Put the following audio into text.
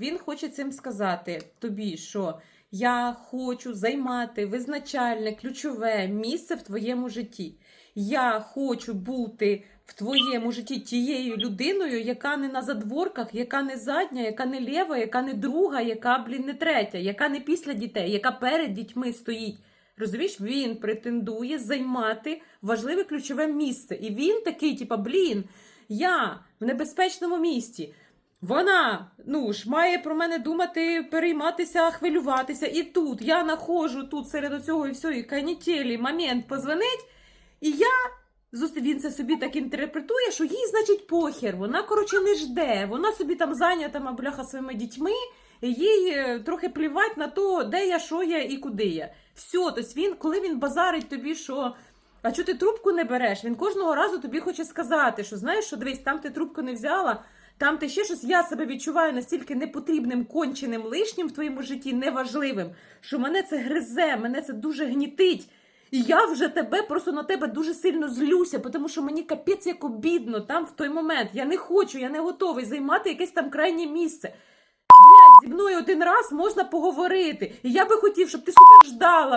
Він хоче цим сказати тобі, що я хочу займати визначальне, ключове місце в твоєму житті. Я хочу бути в твоєму житті тією людиною, яка не на задворках, яка не задня, яка не лєва, яка не друга, яка, блін, не третя, яка не після дітей, яка перед дітьми стоїть. Розумієш, він претендує займати важливе ключове місце. І він такий, типа, блін, я в небезпечному місці. Вона ну ж має про мене думати, перейматися, хвилюватися. І тут я находжу тут серед цього і всього, і канітелі момент позвонить, і я він це собі так інтерпретує, що їй, значить, похер. Вона, коротше, не жде. Вона собі там зайнята, бляха, своїми дітьми, і їй е, трохи плівать на то, де я, що я і куди я. Все, тобто він, коли він базарить тобі, що. А чого ти трубку не береш? Він кожного разу тобі хоче сказати, що знаєш, що дивись, там ти трубку не взяла, там ти ще щось. Я себе відчуваю настільки непотрібним, конченим, лишнім в твоєму житті, неважливим, що мене це гризе, мене це дуже гнітить. І я вже тебе просто на тебе дуже сильно злюся, тому що мені капець як обідно там в той момент. Я не хочу, я не готовий займати якесь там крайнє місце. Блядь, зі мною один раз можна поговорити. І я би хотів, щоб ти сука ждала.